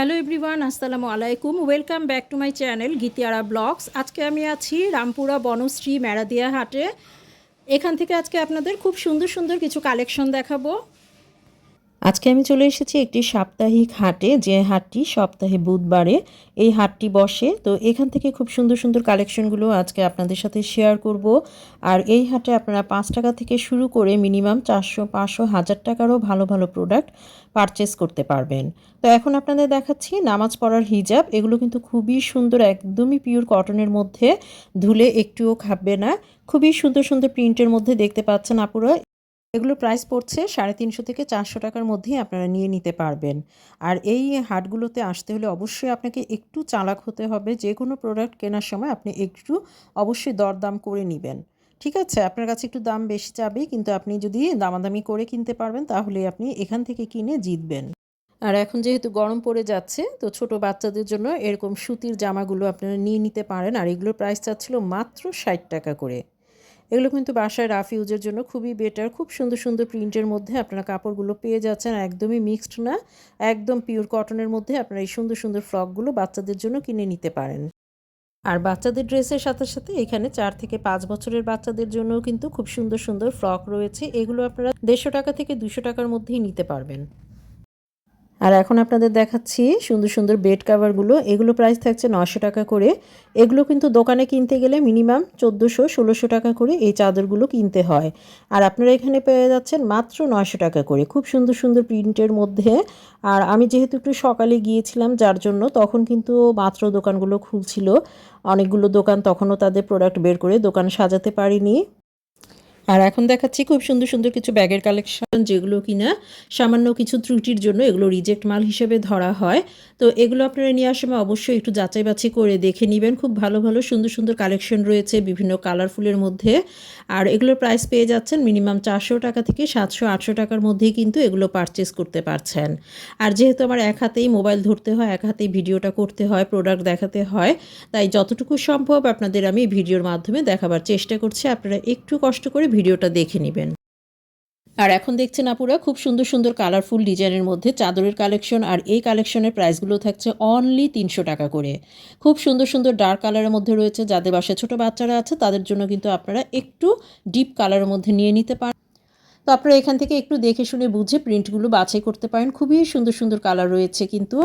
Hello everyone, আসসালামু আলাইকুম। Welcome back to my channel Gitiara blogs. আজকে আমি আছি রামপুরা বনশ্রী মেরাদিয়া হাটে এখান থেকে আজকে আপনাদের খুব সুন্দর সুন্দর কিছু কালেকশন দেখাবো। আজকে আমি চলে এসেছি একটি সাপ্তাহিক হাটে, যে হাটটি সপ্তাহে বুধবারে। এই হাটটি বসে, তো এখান থেকে খুব সুন্দর সুন্দর কালেকশনগুলো আজকে আপনাদের সাথে শেয়ার করব। আর এই হাটে আপনারা পাঁচ টাকা থেকে শুরু করে মিনিমাম চারশো, পাঁচশো, হাজার টাকারও ভালো ভালো প্রোডাক্ট পারচেস করতে পারবেন। তো এখন আপনাদের দেখাচ্ছি নামাজ পড়ার হিজাব। এগুলো কিন্তু খুবই সুন্দর, একদমই পিওর কটনের মধ্যে। ধুলে একটুও খাবে না। খুবই সুন্দর সুন্দর প্রিন্টের মধ্যে দেখতে পাচ্ছেন আপুরা। এগুলোর প্রাইস পড়ছে সাড়ে তিনশো থেকে চারশো টাকার মধ্যেই আপনারা নিয়ে নিতে পারবেন। আর এই হাটগুলোতে আসতে হলে অবশ্যই আপনাকে একটু চালাক হতে হবে, যে কোনো প্রোডাক্ট কেনার সময় আপনি একটু অবশ্যই দরদাম করে নেবেন। ঠিক আছে? আপনার কাছে একটু দাম বেশি চাবেই কিন্তু আপনি যদি দামাদামি করে কিনতে পারবেন, তাহলে আপনি এখান থেকে কিনে জিতবেন। আর এখন যেহেতু গরম পড়ে যাচ্ছে, তো ছোট বাচ্চাদের জন্য এরকম সুতির জামাগুলো আপনারা নিয়ে নিতে পারেন। আর এগুলোর প্রাইস চাচ্ছিল মাত্র ষাট টাকা করে। এগুলো কিন্তু বাসায় রাফ ইউজের জন্য খুবই বেটার খুব সুন্দর সুন্দর প্রিন্টের মধ্যে আপনারা কাপড়গুলো পেয়ে যাচ্ছেন, একদমই মিক্সড না, একদম পিওর কটনের মধ্যে আপনারা এই সুন্দর সুন্দর ফ্রকগুলো বাচ্চাদের জন্য কিনে নিতে পারেন। আর বাচ্চাদের ড্রেসের সাথে সাথে এখানে চার থেকে পাঁচ বছরের বাচ্চাদের জন্য কিন্তু খুব সুন্দর সুন্দর ফ্রক রয়েছে। এগুলো আপনারা দেড়শো টাকা থেকে দুশো টাকার মধ্যেই নিতে পারবেন। আর এখন আপনাদের দেখাচ্ছি সুন্দর সুন্দর বেড কাভারগুলো এগুলো প্রাইস থাকছে নশো টাকা করে। এগুলো কিন্তু দোকানে কিনতে গেলে মিনিমাম চোদ্দোশো, ষোলোশো টাকা করে এই চাদরগুলো কিনতে হয়। আর আপনারা এখানে পেয়ে যাচ্ছেন মাত্র নশো টাকা করে। খুব সুন্দর সুন্দর প্রিন্টের মধ্যে। আর আমি যেহেতু একটু সকালে গিয়েছিলাম, যার জন্য তখন কিন্তু মাত্র দোকানগুলো খুলছিল। অনেকগুলো দোকান তখনও তাদের প্রোডাক্ট বের করে দোকান সাজাতে পারিনি। আর এখন দেখাচ্ছি খুব সুন্দর সুন্দর কিছু ব্যাগের কালেকশন যেগুলো কিনা সামান্য কিছু ত্রুটির জন্য এগুলো রিজেক্ট মাল হিসেবে ধরা হয়। তো এগুলো আপনারা নিয়ে আসার সময় অবশ্যই একটু যাচাই বাছাই করে দেখে নেবেন। খুব ভালো ভালো, সুন্দর সুন্দর কালেকশন রয়েছে বিভিন্ন কালারফুলের মধ্যে। আর এগুলোর প্রাইস পেয়ে যাচ্ছেন মিনিমাম চারশো টাকা থেকে সাতশো, আটশো টাকার মধ্যেই কিন্তু এগুলো পারচেস করতে পারছেন। আর যেহেতু আমার এক হাতেই মোবাইল ধরতে হয়, এক হাতেই ভিডিওটা করতে হয় প্রোডাক্ট দেখাতে হয়, তাই যতটুকু সম্ভব আপনাদের আমি ভিডিওর মাধ্যমে দেখাবার চেষ্টা করছি। আপনারা একটু কষ্ট করে ভিডিওটা দেখে নেবেন। আর এখন দেখছেন আপুরা, খুব সুন্দর সুন্দর কালারফুল ডিজাইনের মধ্যে চাদরের কালেকশন আর এই কালেকশনের প্রাইসগুলো থাকছে অনলি তিনশো টাকা করে। খুব সুন্দর সুন্দর ডার্ক কালারের মধ্যে রয়েছে, যাদের বাসায় ছোট বাচ্চারা আছে তাদের জন্য কিন্তু আপনারা একটু ডিপ কালারের মধ্যে নিয়ে নিতে পারেন তো আপনারা এখান থেকে একটু দেখে শুনে বুঝে প্রিন্টগুলো বাছাই করতে পারেন। খুবই সুন্দর সুন্দর কালার রয়েছে কিন্তু।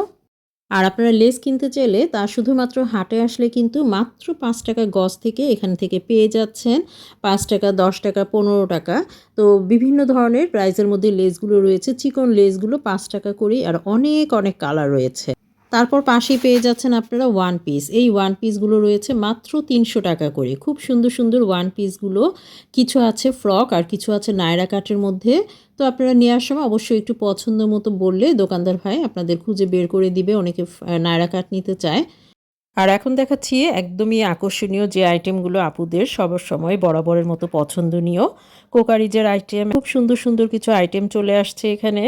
আর আপনারা লেস কিনতে চাইলে তা শুধুমাত্র হাটে আসলে কিন্তু মাত্র পাঁচ টাকা গজ থেকে এখান থেকে পেয়ে যাচ্ছেন। পাঁচ টাকা, দশ টাকা, পনেরো টাকা। তো বিভিন্ন ধরনের প্রাইসের মধ্যে লেসগুলো রয়েছে। চিকন লেসগুলো পাঁচ টাকা করেই আর অনেক অনেক কালার রয়েছে। তারপর পাশেই পেয়ে যাচ্ছেন আপনারা ওয়ান পিস এই ওয়ান পিসগুলো রয়েছে মাত্র তিনশো টাকা করে। খুব সুন্দর সুন্দর ওয়ান পিসগুলো কিছু আছে ফ্রক আর কিছু আছে নায়রা কাটের মধ্যে। তো আপনারা নেওয়ার সময় অবশ্যই একটু পছন্দ মতো বললে দোকানদার ভাই আপনাদের খুঁজে বের করে দিবে, অনেকে নায়রা কাট নিতে চায়। আর এখন দেখাচ্ছি একদমই আকর্ষণীয় যে আইটেমগুলো আপুদের সবার সময় বরাবরের মতো পছন্দনীয়। কোকারিজের আইটেম খুব সুন্দর সুন্দর কিছু আইটেম চলে আসছে এখানে।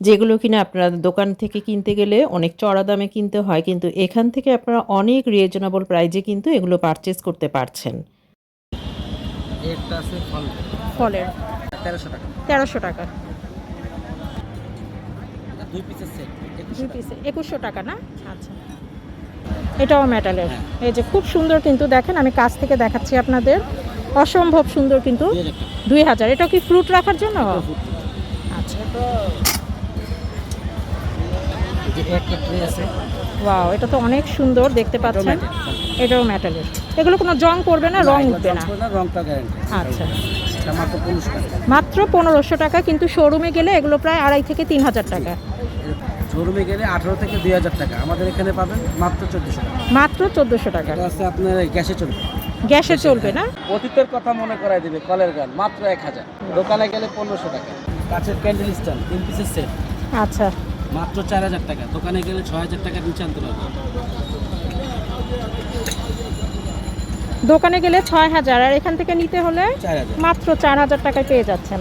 যেগুলো কিনা আপনারা দোকান থেকে কিনতে গেলে অনেক চড়া দামে কিনতে হয় কিন্তু এখান থেকে আপনারা অনেক রিজনেবল প্রাইজে কিন্তু এগুলো পারচেস করতে পারছেন। একটা আছে ফল ফলের। তেরোশো টাকা। তেরোশো টাকা। দুই পিসের সেট দুই পিসে একুশশো টাকা না? আচ্ছা। এটাও মেটালের এই যে খুব সুন্দর কিন্তু দেখেন আমি কাছ থেকে দেখাচ্ছি আপনাদের। অসম্ভব সুন্দর কিন্তু। দুই হাজার এটা কি ফ্রুট রাখার জন্য? আচ্ছা। যে একটা ট্রে আছে। ওয়াও এটা তো অনেক সুন্দর দেখতে পাচ্ছেন। এটাও মেটালের এগুলো কোনো জং করবে না রং উঠবে না। রংটা গ্যারান্টি আচ্ছা। মাত্র পনেরোশো টাকা। কিন্তু শোরুমে গেলে এগুলো প্রায় আড়াই থেকে তিন হাজার টাকা। শোরুমে গেলে আঠারো থেকে দুই হাজার টাকা। আমাদের এখানে পাবেন মাত্র চোদ্দশো টাকা। মাত্র চোদ্দোশো টাকা। আছে আপনার গ্যাসে চলবে। গ্যাসে চলবে না? অতীতের কথা মনে করাই দেবে কলের গান মাত্র এক হাজার। দোকানে গেলে পনেরোশো টাকা। কাছের ক্যান্ডেল স্ট্যান্ড তিন পিসের সেট আচ্ছা। মাত্র চার হাজার টাকা। দোকানে গেলে ছয় হাজার টাকা নিচে আনতে পারবে। দোকানে গেলে ছয় হাজার আর এখান থেকে নিতে হলে মাত্র চার হাজার টাকায় পেয়ে যাচ্ছেন।